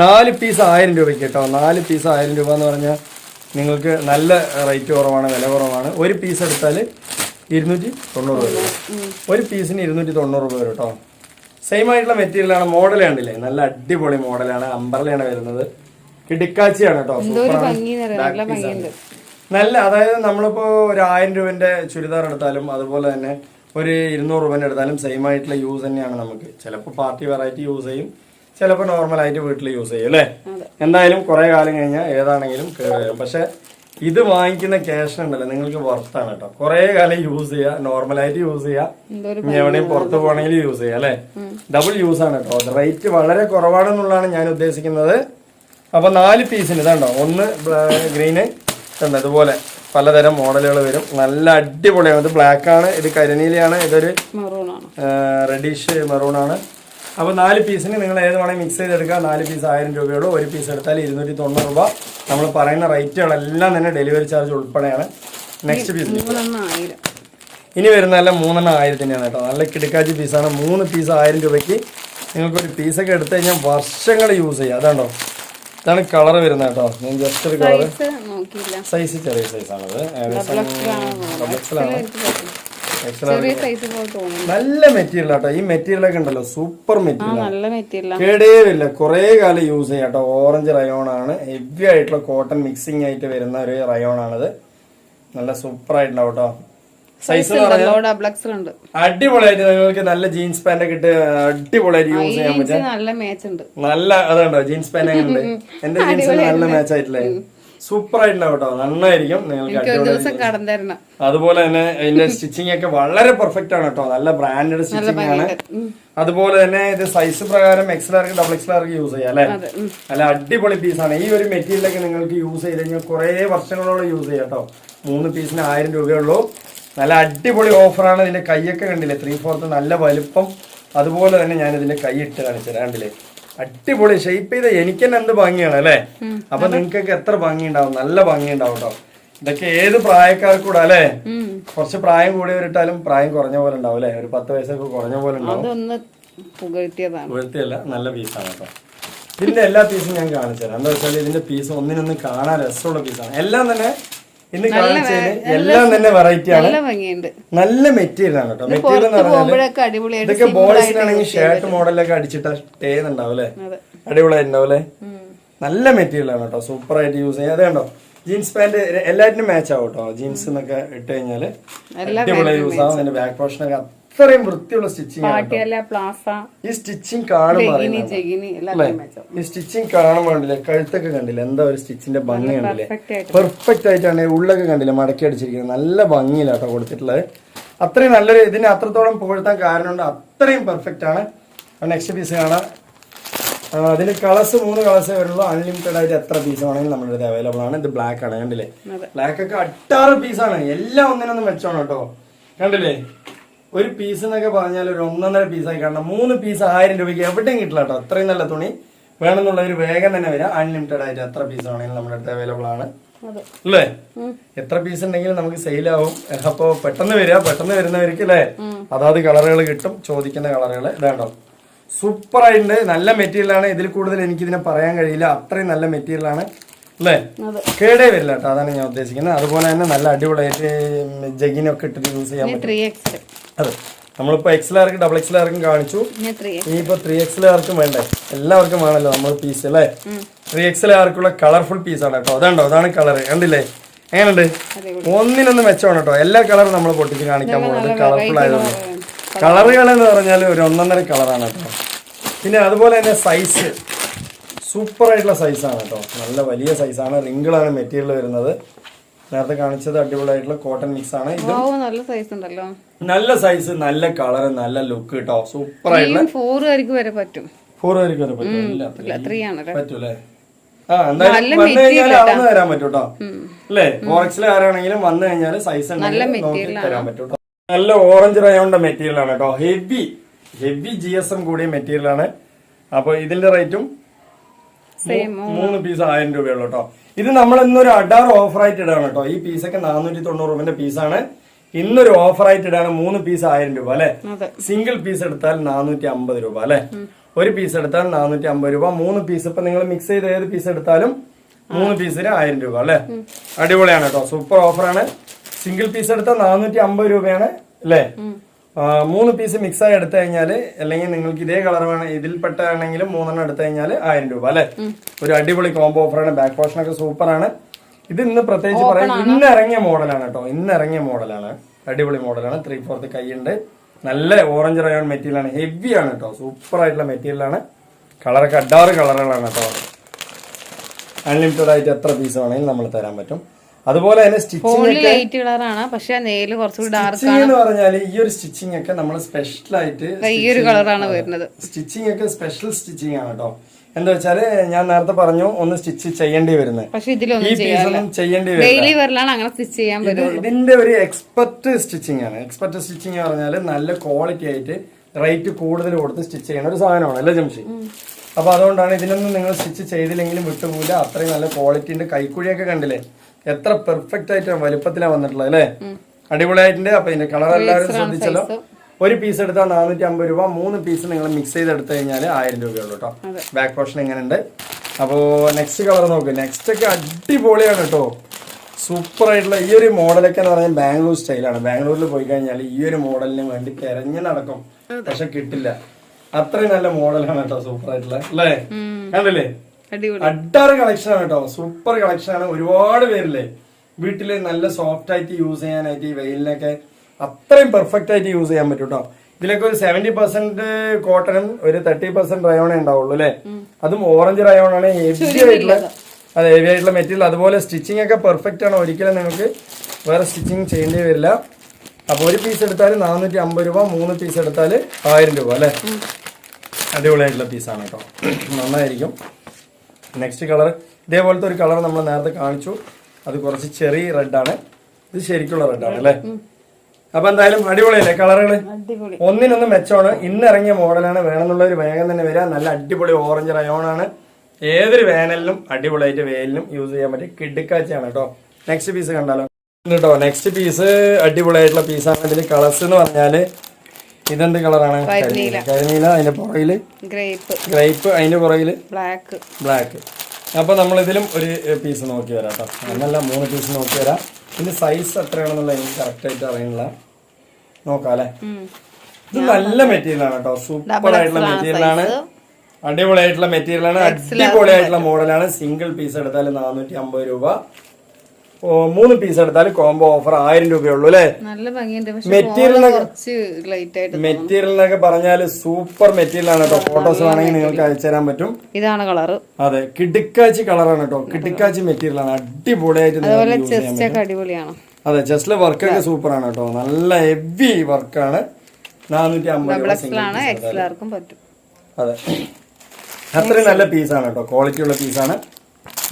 Speaker 1: നാല് പീസ് ആയിരം രൂപയ്ക്ക് കേട്ടോ. നാല് പീസ് ആയിരം രൂപ എന്ന് പറഞ്ഞാൽ നിങ്ങൾക്ക് നല്ല റേറ്റ് കുറവാണ് വില കുറവാണ്. ഒരു പീസ് എടുത്താൽ ഇരുന്നൂറ്റി തൊണ്ണൂറ് രൂപ. ഒരു പീസിന് ഇരുന്നൂറ്റി തൊണ്ണൂറ് രൂപ വരും കേട്ടോ. സെയിം ആയിട്ടുള്ള മെറ്റീരിയലാണ് മോഡൽ കണ്ടില്ലേ നല്ല അടിപൊളി മോഡലാണ് അമ്പർലയാണ് വരുന്നത്. കിടിക്കാച്ചിയാണ് കേട്ടോ.
Speaker 2: നല്ല
Speaker 1: അതായത് നമ്മളിപ്പോ ഒരു ആയിരം രൂപന്റെ ചുരിദാർ എടുത്താലും അതുപോലെ തന്നെ ഒരു ഇരുന്നൂറ് രൂപന്റെ എടുത്താലും സെയിം ആയിട്ടുള്ള യൂസ് തന്നെയാണ് നമുക്ക്. ചിലപ്പോൾ പാർട്ടി വെറൈറ്റി യൂസ് ചെയ്യും. ചിലപ്പോൾ നോർമൽ ആയിട്ട് വീട്ടിൽ യൂസ് ചെയ്യും അല്ലേ? എന്തായാലും കുറേ കാലം കഴിഞ്ഞാൽ ഏതാണെങ്കിലും കേറും പക്ഷെ ഇത് വാങ്ങിക്കുന്ന ക്യാഷ് ഉണ്ടല്ലോ നിങ്ങൾക്ക് വർത്താണ് കേട്ടോ കുറെ കാലം യൂസ് ചെയ്യുക നോർമലായിട്ട് യൂസ് ചെയ്യുക ഇനി എവിടെയും പുറത്ത് പോകണമെങ്കിൽ യൂസ് ചെയ്യാം അല്ലേ? ഡബിൾ യൂസ് ആണ് കേട്ടോ റേറ്റ് വളരെ കുറവാണെന്നുള്ളതാണ് ഞാൻ ഉദ്ദേശിക്കുന്നത്. അപ്പൊ നാല് പീസിന് ഇതാണ്ടോ? ഒന്ന് ഗ്രീന് കണ്ടോ ഇതുപോലെ പലതരം മോഡലുകൾ വരും. നല്ല അടിപൊളിയാണ്. ഇത് ബ്ലാക്ക് ആണ് ഇത് കരിനീലയാണ് ഇതൊരു റെഡിഷ് മെറൂൺ ആണ്. അപ്പൊ നാല് പീസിന് നിങ്ങൾ ഏത് വേണമെങ്കിൽ മിക്സ് ചെയ്തെടുക്കുക നാല് പീസ് ആയിരം രൂപയോട് ഒരു പീസ് എടുത്താൽ ഇരുന്നൂറ്റി തൊണ്ണൂറ് രൂപ. നമ്മൾ പറയുന്ന റേറ്റുകളെല്ലാം തന്നെ ഡെലിവറി ചാർജ് ഉൾപ്പെടെയാണ്. നെക്സ്റ്റ് പീസ് ഇനി വരുന്നതെല്ലാം മൂന്നെണ്ണം ആയിരത്തിന്റെയാണ് കേട്ടോ. നല്ല കിടക്കാച്ചി പീസാണ് മൂന്ന് പീസ് ആയിരം രൂപയ്ക്ക് നിങ്ങൾക്കൊരു പീസൊക്കെ എടുത്തു കഴിഞ്ഞാൽ വർഷങ്ങൾ യൂസ് ചെയ്യാം. അതാണ്ടോ ഇതാണ് കളർ വരുന്നത് കേട്ടോ. ഞാൻ ജസ്റ്റ് ഒരു കളർ
Speaker 2: സൈസ്
Speaker 1: ചെറിയ സൈസാണത് ഏകദേശം ഡബിൾ നല്ല മെറ്റീരിയൽ ആട്ടോ. ഈ മെറ്റീരിയൽ ഒക്കെ ഉണ്ടല്ലോ സൂപ്പർ മെറ്റീരിയൽ കേടേവില്ല. കുറേ കാലം യൂസ് ചെയ്യാം കേട്ടോ. ഓറഞ്ച് റയോൺ ആണ്. ഹെവി ആയിട്ടുള്ള കോട്ടൺ മിക്സിംഗ് ആയിട്ട് വരുന്ന ഒരു റയോൺ ആണിത്. നല്ല സൂപ്പർ ആയിട്ടുണ്ടാവും കേട്ടോ. സൈസ് അടിപൊളിയായിട്ട് നിങ്ങൾക്ക് നല്ല ജീൻസ് പാന്റ് ഒക്കെ ഇട്ട് അടിപൊളിയായിട്ട് യൂസ് ചെയ്യാൻ പറ്റും.
Speaker 2: നല്ല
Speaker 1: അതുണ്ടോ ജീൻസ് പാന്റ് ഉണ്ട്. എന്റെ ജീൻസ് നല്ല മാച്ച് ആയിട്ടില്ലേ? സൂപ്പർ ആയിട്ടുണ്ടാവും കേട്ടോ. നന്നായിരിക്കും. നിങ്ങൾക്ക് അതുപോലെ തന്നെ അതിന്റെ സ്റ്റിച്ചിങ് ഒക്കെ വളരെ പെർഫെക്റ്റ് ആണ് കേട്ടോ. നല്ല ബ്രാൻഡഡ് സ്റ്റിച്ചിങ് ആണ്. അതുപോലെ തന്നെ ഇത് സൈസ് പ്രകാരം എക്സൽ ആർക്ക് ഡബിൾ എക്സൽ ആർക്ക് യൂസ് ചെയ്യാം അല്ലെ. നല്ല അടിപൊളി പീസാണ് ഈ ഒരു മെറ്റീരിയലൊക്കെ നിങ്ങൾക്ക് യൂസ് ചെയ്ത് കഴിഞ്ഞാൽ കുറെ വർഷങ്ങളോളം യൂസ് ചെയ്യാം കേട്ടോ. മൂന്ന് പീസിന് ആയിരം രൂപയുള്ളൂ. നല്ല അടിപൊളി ഓഫറാണ് ഇതിന്റെ കൈയൊക്കെ കണ്ടില്ലേ? ത്രീ ഫോർത്ത് നല്ല വലുപ്പം. അതുപോലെ തന്നെ ഞാൻ ഇതിന്റെ കൈ ഇട്ട് കാണിച്ചു കണ്ടില്ലേ? അടിപൊളി. ഷേപ്പ് ചെയ്ത എനിക്ക് തന്നെ എന്ത് ഭംഗിയാണ് അല്ലേ? അപ്പൊ നിങ്ങൾക്കൊക്കെ എത്ര ഭംഗി ഉണ്ടാവും നല്ല ഭംഗി ഉണ്ടാവും കേട്ടോ ഇതൊക്കെ ഏത് പ്രായക്കാർക്കൂടെ അല്ലേ? കുറച്ച് പ്രായം കൂടിയവരിട്ടാലും പ്രായം കുറഞ്ഞ പോലെ ഉണ്ടാവും അല്ലേ? ഒരു പത്ത് വയസ്സൊക്കെ കുറഞ്ഞ പോലെ ഉണ്ടാവും. നല്ല പീസാണ് കേട്ടോ ഇതിന്റെ എല്ലാ പീസും ഞാൻ കാണിച്ചു തരാം എന്താ വെച്ചാൽ ഇതിന്റെ പീസ് ഒന്നിനൊന്ന് കാണാൻ രസമുള്ള പീസാണ് എല്ലാം തന്നെ ഇന്ന് കാണിച്ചതിന് എല്ലാം തന്നെ വെറൈറ്റി ആണ്.
Speaker 2: നല്ല
Speaker 1: മെറ്റീരിയൽ ആണ് കേട്ടോ. മെറ്റീരിയൽ എന്ന്
Speaker 2: പറഞ്ഞാൽ
Speaker 1: ഇതൊക്കെ ബോയ്സിനാണെങ്കിൽ ഷർട്ട് മോഡലൊക്കെ അടിച്ചിട്ട് ടേന്നുണ്ടാവും അല്ലേ? അടിപൊളിയായിട്ടുണ്ടാവും അല്ലേ? നല്ല മെറ്റീരിയൽ ആണ് കേട്ടോ. സൂപ്പർ ആയിട്ട് യൂസ് ചെയ്യാം. അത് കണ്ടോ? ജീൻസ് പാന്റ് എല്ലാറ്റിനും മാച്ച് ആവും കേട്ടോ. ജീൻസ് എന്നൊക്കെ ഇട്ട് കഴിഞ്ഞാൽ അടിപൊളി യൂസ് ആവും. അതിന്റെ ബാക്ക് പോർഷനൊക്കെ അത്രയും വൃത്തിയുള്ള സ്റ്റിച്ചിങ് ഈ സ്റ്റിച്ചിങ് കാണുമ്പോൾ ഈ സ്റ്റിച്ചിങ് കാണുമ്പോണ്ടില്ലേ കഴുത്തൊക്കെ കണ്ടില്ലേ എന്താ ഒരു സ്റ്റിച്ചിന്റെ ഭംഗി കണ്ടില്ലേ?
Speaker 2: പെർഫെക്റ്റ്
Speaker 1: ആയിട്ടാണ് ഉള്ളൊക്കെ കണ്ടില്ലേ മടക്കി അടിച്ചിരിക്കുന്നത്. നല്ല ഭംഗിയിലാട്ടോ കൊടുത്തിട്ടുള്ളത്. അത്രയും നല്ലൊരു ഇതിനെ അത്രത്തോളം പുകഴ്ത്താൻ കാരണമുണ്ട്. അത്രയും പെർഫെക്റ്റ് ആണ്. നെക്സ്റ്റ് പീസ് കാണാം. അതിന് കളേഴ്സ് മൂന്ന് കളേഴ്സേ വരുള്ളൂ അൺലിമിറ്റഡ് ആയിട്ട് എത്ര പീസ് വേണമെങ്കിലും നമ്മുടെ അടുത്ത് അവൈലബിൾ ആണ്. ഇത് ബ്ലാക്ക് ആണ് കണ്ടില്ലേ? ബ്ലാക്ക് ഒക്കെ അട്ടാറ് പീസാണ് എല്ലാം ഒന്നിനൊന്നും വെച്ചോണം കേട്ടോ. കണ്ടില്ലേ? ഒരു പീസ് എന്നൊക്കെ പറഞ്ഞാൽ ഒരു ഒന്നൊന്നര പീസായി കാണണം. മൂന്ന് പീസ് ആയിരം രൂപയ്ക്ക് എവിടെയും കിട്ടില്ല കേട്ടോ. അത്രയും നല്ല തുണി. വേണമെന്നുള്ളവർ വേഗം തന്നെ വരിക അൺലിമിറ്റഡ് ആയിട്ട് എത്ര പീസ് വേണമെങ്കിലും നമ്മുടെ അടുത്ത് അവൈലബിൾ ആണ്. അല്ലേ? എത്ര പീസ് ഉണ്ടെങ്കിലും നമുക്ക് സെയിൽ ആവും. അപ്പോ പെട്ടെന്ന് വരിക. പെട്ടെന്ന് വരുന്നവർക്ക് അല്ലേ? അതാത് കളറുകൾ കിട്ടും. ചോദിക്കുന്ന കളറുകൾ ഇതാണ്ടോ സൂപ്പർ ആയിട്ടുണ്ട്. നല്ല മെറ്റീരിയൽ ആണ്. ഇതിൽ കൂടുതൽ എനിക്ക് ഇതിനെ പറയാൻ കഴിയില്ല. അത്രയും നല്ല മെറ്റീരിയൽ ആണ്. അല്ലേ കേടേ വരില്ല കേട്ടോ. അതാണ് ഞാൻ ഉദ്ദേശിക്കുന്നത്. അതുപോലെ തന്നെ നല്ല അടിപൊളിയായിട്ട് ജഗിനൊക്കെ ഇട്ടിട്ട് യൂസ് ചെയ്യാൻ പറ്റും. അതെ. നമ്മളിപ്പോ എക്സൽ ആർക്കും ഡബിൾ എക്സൽ ആർക്കും കാണിച്ചു.
Speaker 2: ഇനി ത്രീ
Speaker 1: ഇനിയിപ്പോ ത്രീ എക്സൽ ആർക്കും വേണ്ടേ? എല്ലാവർക്കും വേണമല്ലോ നമ്മൾ പീസ് അല്ലേ ത്രീ എക്സൽ ആർക്കുള്ള കളർഫുൾ പീസാണ് കേട്ടോ. അതാണ്ടോ? അതാണ് കളർ കണ്ടില്ലേ? എങ്ങനെയുണ്ട്? ഒന്നിനൊന്ന് മെച്ചമാണ് കേട്ടോ. എല്ലാ കളറും നമ്മൾ പൊട്ടിച്ച് കാണിക്കാൻ പോകുന്നത്. കളർഫുൾ ആയതുകൊണ്ട്. കളറുകൾ എന്ന് പറഞ്ഞാൽ ഒരു ഒന്നൊന്നര കളറാണ് കേട്ടോ. പിന്നെ അതുപോലെ തന്നെ സൈസ് സൂപ്പർ ആയിട്ടുള്ള സൈസാണ് കേട്ടോ നല്ല വലിയ സൈസാണ് റിങ്കിളാണ് മെറ്റീരിയൽ വരുന്നത്. നേരത്തെ കാണിച്ചത് അടിപൊളിയായിട്ടുള്ള കോട്ടൺ മിക്സ് ആണ്. ഇത്
Speaker 2: നല്ല സൈസ് ഉണ്ടല്ലോ.
Speaker 1: നല്ല സൈസ് നല്ല കളർ നല്ല ലുക്ക് കേട്ടോ സൂപ്പർ ആയിട്ടുള്ള
Speaker 2: ഫോർ വരെക്ക് വരെ പറ്റും.
Speaker 1: ഫോർ വരെക്ക് വരെ പറ്റും. പറ്റൂലേ? ആ എന്തായാലും വന്നു കഴിഞ്ഞാൽ അളന്ന് തരാൻ പറ്റും കേട്ടോ അല്ലേ? ഫോറക്സിൽ ആരാണെങ്കിലും വന്നു കഴിഞ്ഞാൽ സൈസ് നോക്കി തരാൻ പറ്റും നല്ല ഓറഞ്ച് റയോണ്ട മെറ്റീരിയൽ ആണ് കേട്ടോ heavy heavy G S M കൂടിയ മെറ്റീരിയൽ ആണ്. അപ്പൊ ഇതിന്റെ റേറ്റും മൂന്ന് പീസ് ആയിരം രൂപയുള്ളൂ കേട്ടോ ഇത് നമ്മൾ ഇന്നൊരു അഡാർ ഓഫർ ആയിട്ട് ഇടാണ് കേട്ടോ ഈ പീസൊക്കെ നാനൂറ്റി തൊണ്ണൂറ് രൂപന്റെ പീസാണ് ഇന്നൊരു ഓഫർ ആയിട്ട് ഇടാണ് മൂന്ന് പീസ് ആയിരം രൂപ അല്ലെ? സിംഗിൾ പീസ് എടുത്താൽ നാനൂറ്റി അമ്പത് രൂപ അല്ലെ? ഒരു പീസ് എടുത്താൽ നാനൂറ്റി അമ്പത് രൂപ. മൂന്ന് പീസ് ഇപ്പൊ നിങ്ങൾ മിക്സ് ചെയ്ത് ഏത് പീസ് എടുത്താലും മൂന്ന് പീസിന് ആയിരം രൂപ അല്ലെ? അടിപൊളിയാണ് കേട്ടോ സൂപ്പർ ഓഫറാണ് സിംഗിൾ പീസ് എടുത്താൽ നാനൂറ്റി അമ്പത് രൂപയാണ് അല്ലേ? മൂന്ന് പീസ് മിക്സ് ആയി എടുത്തു കഴിഞ്ഞാൽ അല്ലെങ്കിൽ നിങ്ങൾക്ക് ഇതേ കളർ വേണം ഇതിൽപ്പെട്ടാണെങ്കിലും മൂന്നെണ്ണം എടുത്തു കഴിഞ്ഞാൽ ആയിരം രൂപ അല്ലെ? ഒരു അടിപൊളി കോംബോ ഓഫറാണ് ബാക്ക് പോർഷൻ ഒക്കെ സൂപ്പറാണ് ഇത് ഇന്ന് പ്രത്യേകിച്ച് പറയാം ഇന്ന് ഇറങ്ങിയ മോഡലാണ് കേട്ടോ ഇന്ന് ഇറങ്ങിയ മോഡലാണ്. അടിപൊളി മോഡലാണ്. ത്രീ ഫോർത്ത് കൈയുണ്ട് നല്ല ഓറഞ്ച് റയോൺ മെറ്റീരിയൽ ആണ്. ഹെവി ആണ് കേട്ടോ സൂപ്പർ ആയിട്ടുള്ള മെറ്റീരിയൽ ആണ്. കളറൊക്കെ അഡാറ് കളറുകളാണ് കേട്ടോ അൺലിമിറ്റഡ് ആയിട്ട് എത്ര പീസ് വേണമെങ്കിലും നമ്മൾ തരാൻ പറ്റും. അതുപോലെ തന്നെ സ്റ്റിച്ചിങ്
Speaker 2: ലൈറ്റ് കളറാണ് പക്ഷെ കുറച്ചുകൂടി ഡാർക്ക്
Speaker 1: എന്ന് പറഞ്ഞാൽ ഈ ഒരു സ്റ്റിച്ചിങ് ഒക്കെ നമ്മൾ സ്പെഷ്യൽ ആയിട്ട്
Speaker 2: ഈ ഒരു കളറാണ് വരുന്നത്.
Speaker 1: സ്റ്റിച്ചിങ് ഒക്കെ സ്പെഷ്യൽ സ്റ്റിച്ചിങ് ആണ് കേട്ടോ എന്താ വെച്ചാൽ ഞാൻ നേരത്തെ പറഞ്ഞു ഒന്ന് സ്റ്റിച്ച് ചെയ്യേണ്ടി വരുന്നത്.
Speaker 2: പക്ഷെ ഇതിലൊന്നും
Speaker 1: ചെയ്യേണ്ടി
Speaker 2: അങ്ങനെ സ്റ്റിച്ച് ചെയ്യാൻ
Speaker 1: ഇതിന്റെ ഒരു എക്സ്പെർട്ട് സ്റ്റിച്ചിങ് ആണ്. എക്സ്പെർട്ട് സ്റ്റിച്ചിങ് പറഞ്ഞാൽ നല്ല ക്വാളിറ്റി ആയിട്ട് റേറ്റ് കൂടുതൽ കൊടുത്ത് സ്റ്റിച്ച് ചെയ്യുന്ന ഒരു സാധനമാണ് അല്ലേ ജംഷി? അപ്പൊ അതുകൊണ്ടാണ് ഇതിനൊന്നും നിങ്ങൾ സ്റ്റിച്ച് ചെയ്തില്ലെങ്കിലും വിട്ടുപോകില്ല അത്രയും നല്ല ക്വാളിറ്റിന്റെ കൈക്കുഴിയൊക്കെ കണ്ടില്ലേ? എത്ര പെർഫെക്റ്റ് ആയിട്ട് വലുപ്പത്തിലാണ് വന്നിട്ടുള്ളത് അല്ലേ? അടിപൊളിയായിട്ടുണ്ട്. അപ്പൊ ഇതിന്റെ കളർ എല്ലാവരും ശ്രദ്ധിച്ചല്ലോ. ഒരു പീസ് എടുത്താൽ നാനൂറ്റി അമ്പത് രൂപ മൂന്ന് പീസ് നിങ്ങൾ മിക്സ് ചെയ്ത് എടുത്തു കഴിഞ്ഞാൽ ആയിരം രൂപയുള്ളൂ കേട്ടോ. ബാക്ക് പോർഷൻ എങ്ങനെയുണ്ട് അപ്പോ നെക്സ്റ്റ് കളർ നോക്ക്. നെക്സ്റ്റ് ഒക്കെ അടിപൊളിയാണ് കേട്ടോ. സൂപ്പർ ആയിട്ടുള്ള ഈ ഒരു മോഡലൊക്കെ എന്ന് പറഞ്ഞാൽ ബാംഗ്ലൂർ സ്റ്റൈലാണ് ബാംഗ്ലൂരിൽ പോയി കഴിഞ്ഞാൽ ഈ ഒരു മോഡലിന് വേണ്ടി തെരഞ്ഞു നടക്കും. പക്ഷെ കിട്ടില്ല. അത്രയും നല്ല മോഡലാണ് കേട്ടോ സൂപ്പർ ആയിട്ടുള്ള അല്ലേ? കണ്ടില്ലേ? അഡാറ് കളക്ഷൻ ആണ് കേട്ടോ. സൂപ്പർ കളക്ഷൻ ആണ്. ഒരുപാട് പേരില്ലേ വീട്ടിൽ നല്ല സോഫ്റ്റ് ആയിട്ട് യൂസ് ചെയ്യാനായിട്ട് ഈ വെയിലിനൊക്കെ അത്രയും പെർഫെക്റ്റ് ആയിട്ട് യൂസ് ചെയ്യാൻ പറ്റും കേട്ടോ ഇതിലൊക്കെ ഒരു സെവന്റി പെർസെന്റ് കോട്ടണും ഒരു തേർട്ടി പെർസെന്റ് റയോണേ ഉണ്ടാവുള്ളൂ അല്ലെ അതും ഓറഞ്ച് റയോണാണ് ഹെവി ആയിട്ടുള്ള അതെ ഹെവി ആയിട്ടുള്ള മെറ്റീരിയൽ അതുപോലെ സ്റ്റിച്ചിങ് ഒക്കെ പെർഫെക്റ്റ് ആണ്. ഒരിക്കലും നിങ്ങൾക്ക് വേറെ സ്റ്റിച്ചിങ് ചെയ്യേണ്ടി വരില്ല. അപ്പോൾ ഒരു പീസ് എടുത്താൽ നാനൂറ്റി അമ്പത് രൂപ മൂന്ന് പീസ് എടുത്താൽ ആയിരം രൂപ അല്ലേ അടിപൊളിയായിട്ടുള്ള പീസാണ് കേട്ടോ നന്നായിരിക്കും. നെക്സ്റ്റ് കളർ ഇതേപോലത്തെ ഒരു കളർ നമ്മൾ നേരത്തെ കാണിച്ചു. അത് കുറച്ച് ചെറിയ റെഡാണ് ഇത് ശരിക്കുള്ള റെഡാണ് അല്ലേ? അപ്പൊ എന്തായാലും അടിപൊളിയല്ലേ കളറുകൾ ഒന്നിനൊന്ന് മെച്ചമാണ്. ഇന്ന് ഇറങ്ങിയ മോഡലാണ് വേണമെന്നുള്ളൊരു വേഗം തന്നെ വരിക നല്ല അടിപൊളി ഓറഞ്ച് റയോണാണ് ഏതൊരു വേനലിലും അടിപൊളിയായിട്ട് വെയിലിനും യൂസ് ചെയ്യാൻ പറ്റിയ കിടുക്കാച്ചയാണ് കേട്ടോ. നെക്സ്റ്റ് പീസ് കണ്ടാലോ? കേട്ടോ നെക്സ്റ്റ് പീസ് അടിപൊളിയായിട്ടുള്ള പീസാണ് ഇതിൽ കളേഴ്സ് എന്ന് പറഞ്ഞാൽ ഇതെന്ത് കളറാണ്?
Speaker 2: കരിനീല.
Speaker 1: അതിന്റെ പുറകിൽ
Speaker 2: ഗ്രേപ്പ്.
Speaker 1: ഗ്രേപ്പ് അതിന്റെ പുറകിൽ
Speaker 2: ബ്ലാക്ക്.
Speaker 1: ബ്ലാക്ക്. അപ്പൊ നമ്മൾ ഇതിലും ഒരു പീസ് നോക്കി വരാം കേട്ടോ എന്നല്ല മൂന്ന് പീസ് നോക്കി വരാം. ഇതിന്റെ സൈസ് എത്രയാണെന്നുള്ള എനിക്ക് കറക്റ്റ് ആയിട്ട് അറിയണില്ല. നോക്കാം അല്ലെ ഇത് നല്ല മെറ്റീരിയൽ ആണ് കേട്ടോ സൂപ്പർ ആയിട്ടുള്ള മെറ്റീരിയൽ ആണ്. അടിപൊളിയായിട്ടുള്ള മെറ്റീരിയൽ ആണ്. അടിപൊളിയായിട്ടുള്ള മോഡലാണ് സിംഗിൾ പീസ് എടുത്താൽ നാനൂറ്റി അമ്പത് രൂപ. മൂന്ന് പീസ് എടുത്താൽ കോംബോ ഓഫർ ആയിരം രൂപയുള്ളൂ അല്ലേ? മെറ്റീരിയൽ എന്നൊക്കെ പറഞ്ഞാൽ സൂപ്പർ മെറ്റീരിയൽ ആണ് കേട്ടോ. ഫോട്ടോസ് വേണമെങ്കിൽ നിങ്ങൾക്ക് അയച്ചു തരാൻ പറ്റും.
Speaker 2: ഇതാണ് കളർ
Speaker 1: അതെ കിടുക്കാച്ചി കളറാണ് കേട്ടോ. കിടുക്കാച്ചി മെറ്റീരിയൽ ആണ്. അടിപൊളിയായിട്ട്
Speaker 2: അതെ
Speaker 1: ചെസ്റ്റിലെ വർക്ക്
Speaker 2: ചെസ്റ്റ് ഒക്കെ അടിപൊളിയാണ്.
Speaker 1: അതെ ചെസ്റ്റിലെ വർക്കൊക്കെ സൂപ്പർ ആണ് കേട്ടോ. നല്ല ഹെവി വർക്കാണ് നാനൂറ്റി അമ്പത് അതെ. അത്രയും നല്ല പീസാണ് കേട്ടോ. ക്വാളിറ്റി ഉള്ള പീസാണ്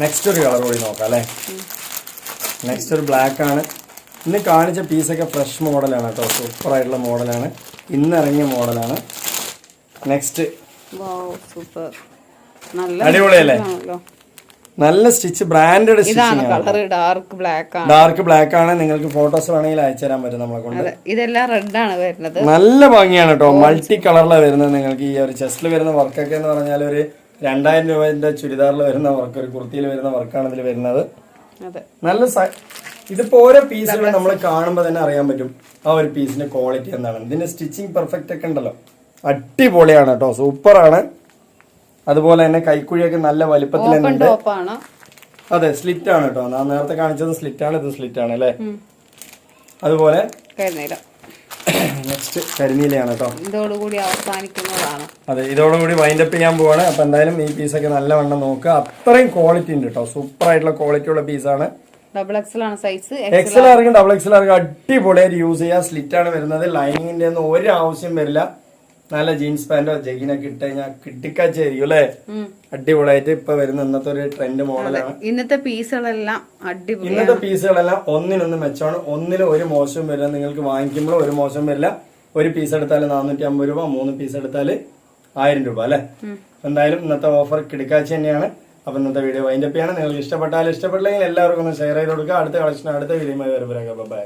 Speaker 1: നെക്സ്റ്റ് ഒരു കളർ കൂടി നോക്കാം അല്ലേ? നെക്സ്റ്റ് ഒരു ബ്ലാക്ക് ആണ്. ഇന്ന് കാണിച്ച പീസൊക്കെ ഫ്രഷ് മോഡലാണ് കേട്ടോ. സൂപ്പർ ആയിട്ടുള്ള മോഡലാണ് ഇന്ന് ഇറങ്ങിയ മോഡലാണ് നെക്സ്റ്റ്
Speaker 2: സൂപ്പർ നല്ല
Speaker 1: അടിപൊളിയല്ലേ? നല്ല സ്റ്റിച്ച് ബ്രാൻഡഡ്
Speaker 2: ഡാർക്ക് ബ്ലാക്ക് ആണ്
Speaker 1: ഡാർക്ക് ബ്ലാക്ക് ആണ്. നിങ്ങൾക്ക് ഫോട്ടോസ് വേണമെങ്കിൽ അയച്ചു തരാൻ പറ്റും നമ്മളെ കൊണ്ട്.
Speaker 2: ഇതെല്ലാം റെഡ് ആണ് വരുന്നത്.
Speaker 1: നല്ല ഭംഗിയാണ് കേട്ടോ. മൾട്ടി കളറിലാണ് വരുന്നത് നിങ്ങൾക്ക് ഈ ഒരു ചെസ്റ്റിൽ വരുന്ന വർക്കൊക്കെ എന്ന് പറഞ്ഞാൽ ഒരു രണ്ടായിരം രൂപന്റെ ചുരിദാറിൽ വരുന്ന വർക്ക് ഒരു കുർത്തിയിൽ വരുന്ന വർക്കാണ് ഇതിൽ വരുന്നത്. നല്ല ഇതിപ്പോ ഓരോ പീസുകൾ നമ്മൾ കാണുമ്പോൾ തന്നെ അറിയാൻ പറ്റും. ആ ഒരു പീസിന്റെ ക്വാളിറ്റി എന്താണ്. ഇതിന്റെ സ്റ്റിച്ചിങ് പെർഫെക്റ്റ് ഒക്കെ ഉണ്ടല്ലോ. അടിപൊളിയാണ് കേട്ടോ സൂപ്പറാണ്. അതുപോലെ തന്നെ കൈക്കുഴിയൊക്കെ നല്ല വലിപ്പത്തിൽ തന്നെ അതെ സ്ലിറ്റ് ആണ് കേട്ടോ ഞാൻ നേരത്തെ കാണിച്ചത് സ്ലിറ്റ് ആണ് ഇത് സ്ലിറ്റ് ആണ് അല്ലേ? അതുപോലെ നെക്സ്റ്റ് കരിമീലയാണ് കേട്ടോ
Speaker 2: ഇതോടുകൂടി അവസാനിക്കുന്നതാണ്.
Speaker 1: അതെ ഇതോടുകൂടി വൈൻഡപ്പ് ചെയ്യാൻ പോവാണ്. അപ്പൊ എന്തായാലും ഈ പീസൊക്കെ നല്ലവണ്ണം നോക്കുക. അത്രയും ക്വാളിറ്റി ഉണ്ട് കേട്ടോ സൂപ്പർ ആയിട്ടുള്ള ക്വാളിറ്റി ഉള്ള പീസാണ്
Speaker 2: ഡബിൾ എക്സൽ ആണ് സൈസ്
Speaker 1: എക്സൽ ആർക്കും ഡബിൾ എക്സൽ ആർക്കും അടിപൊളിയായിട്ട് യൂസ് ചെയ്യാം. സ്ലിറ്റ് ആണ് വരുന്നത്. ലൈനിങ്ങിന്റെ ഒന്നും ഒരു ആവശ്യം വരില്ല. നല്ല ജീൻസ് പാന്റോ ജഗിനൊക്കെ ഇട്ട് കഴിഞ്ഞാൽ കിട്ടിക്കാച്ചായിരിക്കും അല്ലേ? അടിപൊളിയായിട്ട് ഇപ്പൊ വരുന്ന ഇന്നത്തെ ഒരു ട്രെൻഡ് മോഡലാണ്.
Speaker 2: ഇന്നത്തെ പീസുകളെല്ലാം അടിപൊളി
Speaker 1: ഇന്നത്തെ പീസുകളെല്ലാം ഒന്നിനൊന്ന് മെച്ചമാണ്. ഒന്നിനും ഒരു മോശം വരില്ല. നിങ്ങൾക്ക് വാങ്ങിക്കുമ്പോൾ ഒരു മോശം വരില്ല. ഒരു പീസ് എടുത്താൽ നാനൂറ്റി അമ്പത് രൂപ മൂന്ന് പീസ് എടുത്താൽ ആയിരം രൂപ അല്ലെ? എന്തായാലും ഇന്നത്തെ ഓഫർ കിടക്കാച്ച് തന്നെയാണ്. അപ്പൊ ഇന്നത്തെ വീഡിയോ വൈൻഡപ്പ് ചെയ്യണം. നിങ്ങൾക്ക് ഇഷ്ടപ്പെട്ടാലും ഇഷ്ടപ്പെട്ടില്ലെങ്കിൽ എല്ലാവർക്കും ഒന്ന് ഷെയർ ചെയ്ത് കൊടുക്കുക. അടുത്ത കളക്ഷൻ അടുത്ത വീഡിയോ വരെ ബൈ